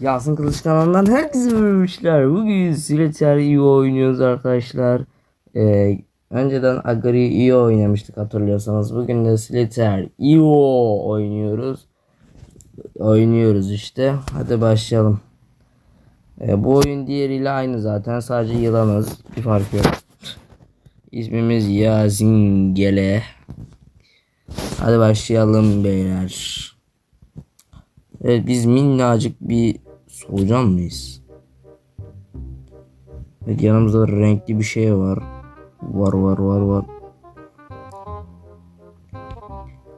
Yasin Kılıç kanalından herkese merhabalar. Bugün Sileter iyi oynuyoruz arkadaşlar. Ee, önceden Agari iyi oynamıştık hatırlıyorsanız. Bugün de Sileter iyi oynuyoruz. Oynuyoruz işte. Hadi başlayalım. Ee, bu oyun diğeriyle aynı zaten. Sadece yılanız. Bir fark yok. İsmimiz Yasin Gele. Hadi başlayalım beyler. Evet biz minnacık bir solucan mıyız? Evet yanımızda renkli bir şey var. Var var var var.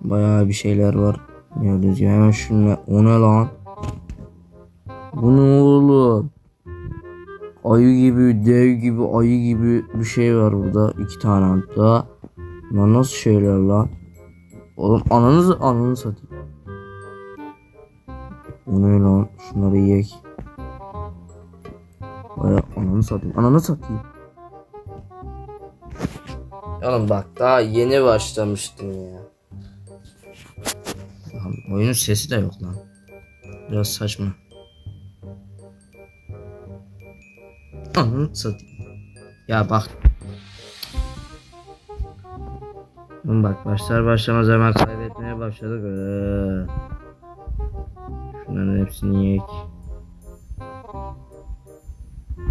Bayağı bir şeyler var. Gördüğünüz gibi hemen şunla o ne lan? Bu ne oğlum? Ayı gibi, dev gibi, ayı gibi bir şey var burada. iki tane hatta. Lan nasıl şeyler lan? Oğlum ananızı ananı satayım. O ne lan? Şunları yiyek. Baya ananı satayım. Ananı satayım. Oğlum bak daha yeni başlamıştım ya. Lan oyunun sesi de yok lan. Biraz saçma. Ananı satayım. Ya bak. Oğlum bak başlar başlamaz hemen kaybetmeye başladık. Ee. Şunların hepsini yiyek.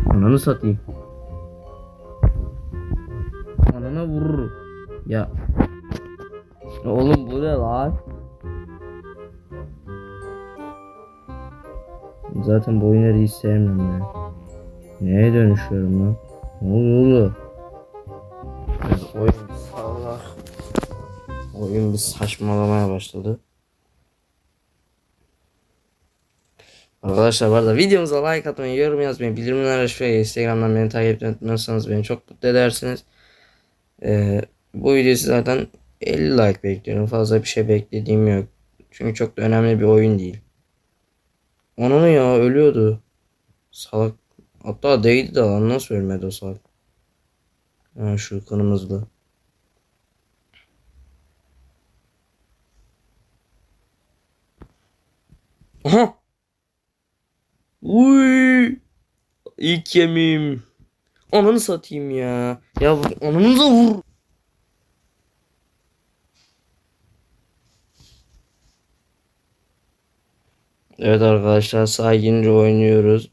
Ananı satayım. Anana vurur. Ya. Oğlum bu ne lan? Zaten bu oyunları hiç sevmiyorum ya. Neye dönüşüyorum lan? Ne oluyor oğlum? Oyun bir sallar. Oyun bir saçmalamaya başladı. Arkadaşlar bu arada videomuza like atmayı, yorum yazmayı, bildirimleri açmayı, Instagram'dan beni takip etmiyorsanız beni çok mutlu edersiniz. Ee, bu videoyu zaten 50 like bekliyorum. Fazla bir şey beklediğim yok. Çünkü çok da önemli bir oyun değil. Onun ya ölüyordu. Salak. Hatta değdi de lan nasıl ölmedi o salak. Ha, şu kırmızılı. Aha. Uy. İlk yemeğim. Ananı satayım ya. Ya ananıza vur. Evet arkadaşlar sakince oynuyoruz.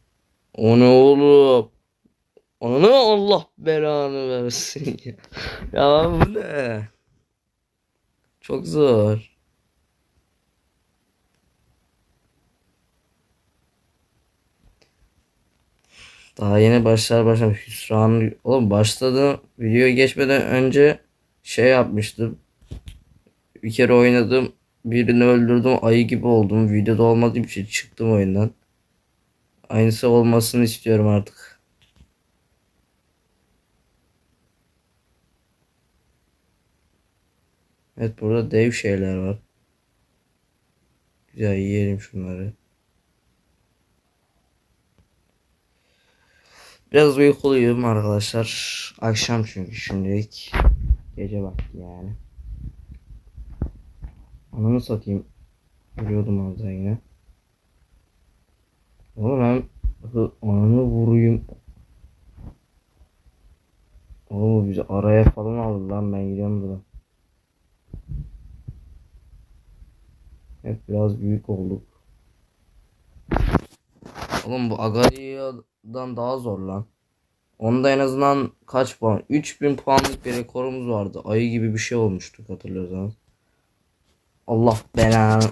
O ne oğlum? Ananı Allah belanı versin ya. Ya bu ne? Çok zor. Daha yeni başlar başlar hüsran. Oğlum başladı videoya geçmeden önce şey yapmıştım. Bir kere oynadım. Birini öldürdüm. Ayı gibi oldum. Videoda olmadığım için çıktım oyundan. Aynısı olmasını istiyorum artık. Evet burada dev şeyler var. Güzel yiyelim şunları. Biraz uykuluyum arkadaşlar. Akşam çünkü şimdilik. Gece vakti yani. Ananı satayım. Az daha yine. Oğlum ben ananı vurayım. Oğlum bizi araya falan aldı lan ben gidiyorum buradan. Evet biraz büyük olduk. Oğlum bu Agaria'dan daha zor lan. Onda en azından kaç puan? 3000 puanlık bir rekorumuz vardı. Ayı gibi bir şey olmuştuk hatırlıyorsanız. Allah belanı.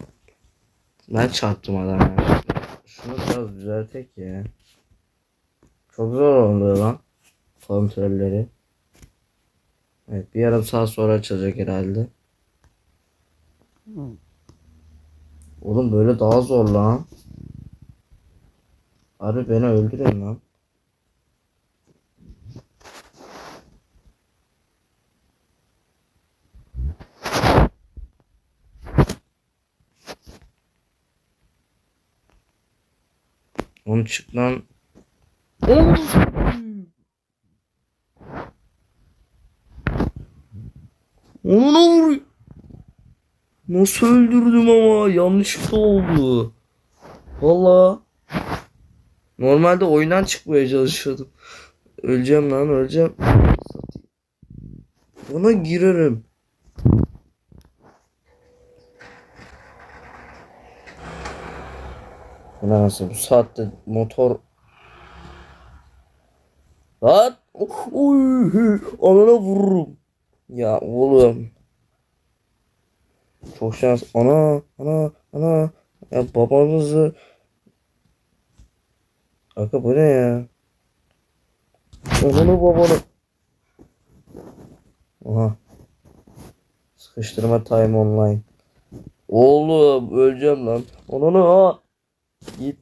Ben çarptım adam ya. Şunu biraz düzeltek ya. Çok zor oldu lan. Kontrolleri. Evet bir yarım saat sonra açılacak herhalde. Oğlum böyle daha zor lan. Abi beni öldürün lan. Oğlum çık lan. Onu vuruyor? Nasıl öldürdüm ama yanlışlıkla oldu. Valla. Normalde oyundan çıkmaya çalışıyordum. Öleceğim lan öleceğim. Buna girerim. Bu nasıl bu saatte motor Lan oy anana vururum. Ya oğlum. Çok şans. Ana ana ana ya babanızı Aga bu ne ya? Ananı babanı. Aha. Sıkıştırma time online. Oğlum öleceğim lan. Ananı ha. Git.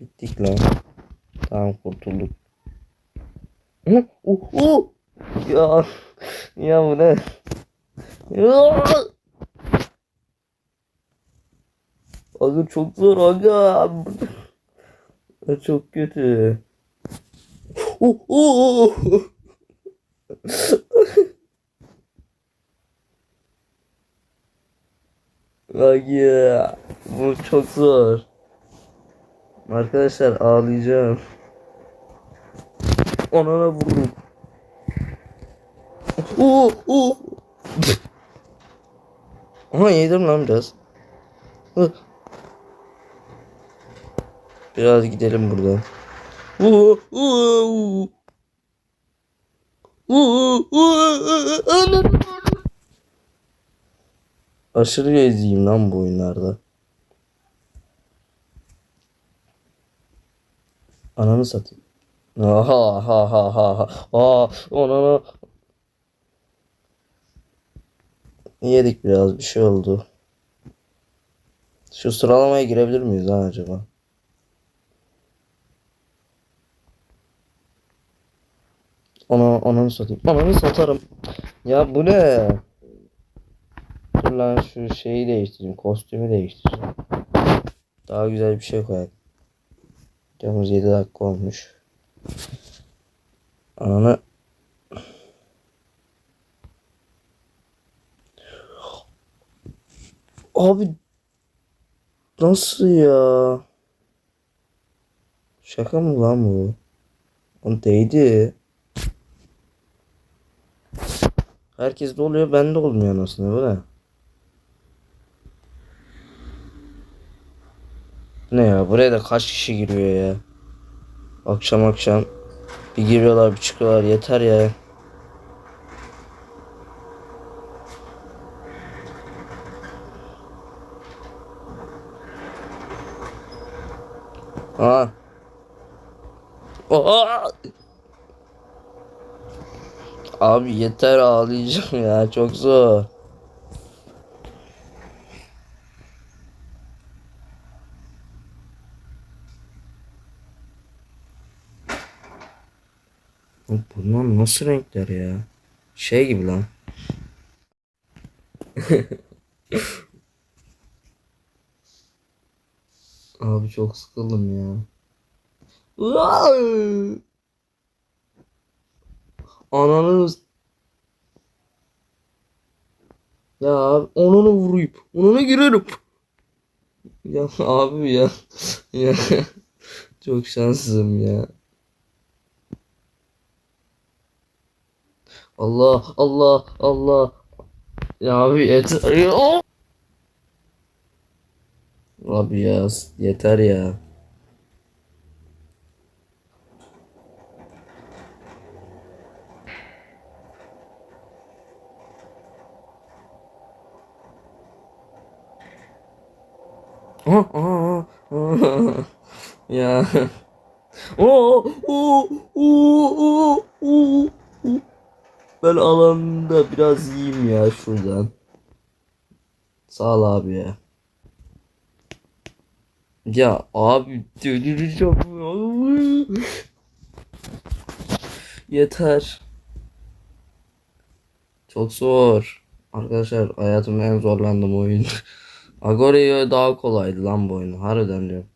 Bittik lan. Tamam kurtulduk. Hı? Uh, uh. Ya. Ya bu ne? Ya. Aga çok zor aga. Çok kötü. Uh, uh, uh. Bak ya. Bu çok zor. Arkadaşlar ağlayacağım. Anana vururum. Uh, uh. Aha yedim lan biraz. Biraz gidelim buradan. Aşırı eziyim lan bu oyunlarda. Ananı satayım. Aha ha ha ha ha. Aa. Yedik biraz bir şey oldu. Şu sıralamaya girebilir miyiz ha acaba? Ona ananı satayım. Ananı satarım. Ya bu ne? Dur lan şu şeyi değiştireyim. Kostümü değiştireceğim. Daha güzel bir şey koyalım. Videomuz 7 dakika olmuş. Ananı Abi nasıl ya? Şaka mı lan bu? O değdi. Herkes de oluyor bende olmuyor aslında bu ne? Ne ya buraya da kaç kişi giriyor ya? Akşam akşam bir giriyorlar bir çıkıyorlar yeter ya. Ha. Oha! Abi yeter ağlayacağım ya çok zor. Bunlar nasıl renkler ya? Şey gibi lan. Abi çok sıkıldım ya. Ananı Ya abi onunu vurayım. Onuna girerim. Ya abi ya. Ya. Çok şanssızım ya. Allah Allah Allah. Ya abi yeter ya. Abi ya yeter ya. Aha, aha, aha. Ya. Oo, oo, oo, oo, oo. Ben alanda biraz yiyeyim ya şuradan. Sağ ol abi ya. Ya abi delireceğim. Yeter. Çok zor. Arkadaşlar hayatımda en zorlandığım oyun. Agorio daha kolaydı lan bu oyun. Harbiden diyorum.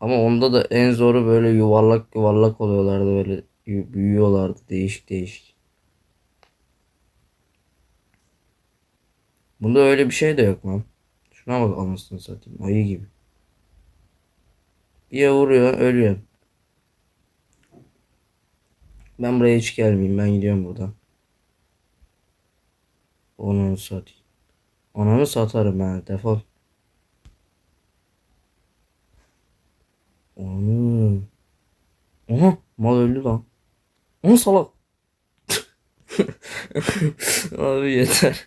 Ama onda da en zoru böyle yuvarlak yuvarlak oluyorlardı böyle büyüyorlardı değişik değişik. Bunda öyle bir şey de yok lan. Şuna bak anasını satayım ayı gibi. Bir vuruyor ölüyor. Ben buraya hiç gelmeyeyim. Ben gidiyorum buradan. Onu satayım. Ananı satarım ben. Defol. Onu. Aha mal öldü lan. Aha salak. Abi yeter.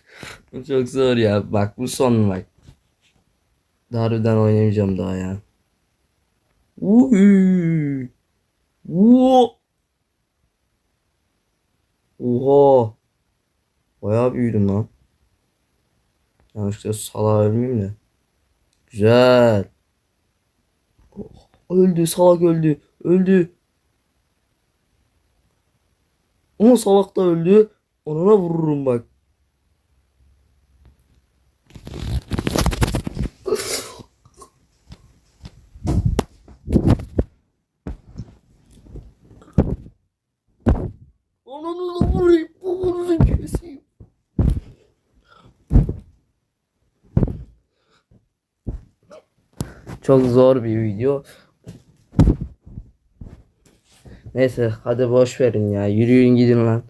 Bu çok zor ya. Bak bu son bak. Harbiden oynamayacağım daha ya. Uy. Wo. Oha. Bayağı büyüdüm lan. Yanlışlıkla salağa ölmeyeyim de. Güzel. Öldü salak öldü. Öldü. Ama salak da öldü. Ona vururum bak. Ananı da vurayım. Babanızı keseyim. Çok zor bir video. Neyse hadi boş verin ya. Yürüyün gidin lan.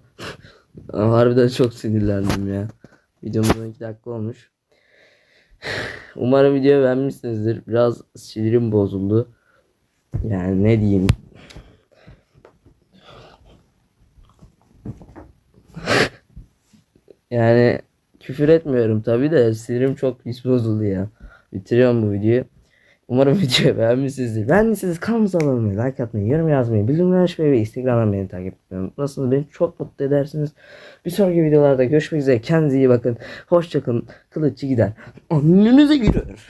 Harbiden çok sinirlendim ya. Videomuz 12 dakika olmuş. Umarım videoyu beğenmişsinizdir. Biraz sinirim bozuldu. Yani ne diyeyim. Yani küfür etmiyorum tabi de sinirim çok pis bozuldu ya. Bitiriyorum bu videoyu. Umarım videoyu beğenmişsinizdir. Beğendiyseniz kanalımıza abone olmayı, like atmayı, yorum yazmayı, bildirimleri açmayı ve Instagram'dan beni takip etmeyi unutmazsanız beni çok mutlu edersiniz. Bir sonraki videolarda görüşmek üzere. Kendinize iyi bakın. Hoşçakalın. Kılıççı gider. Annenize girer.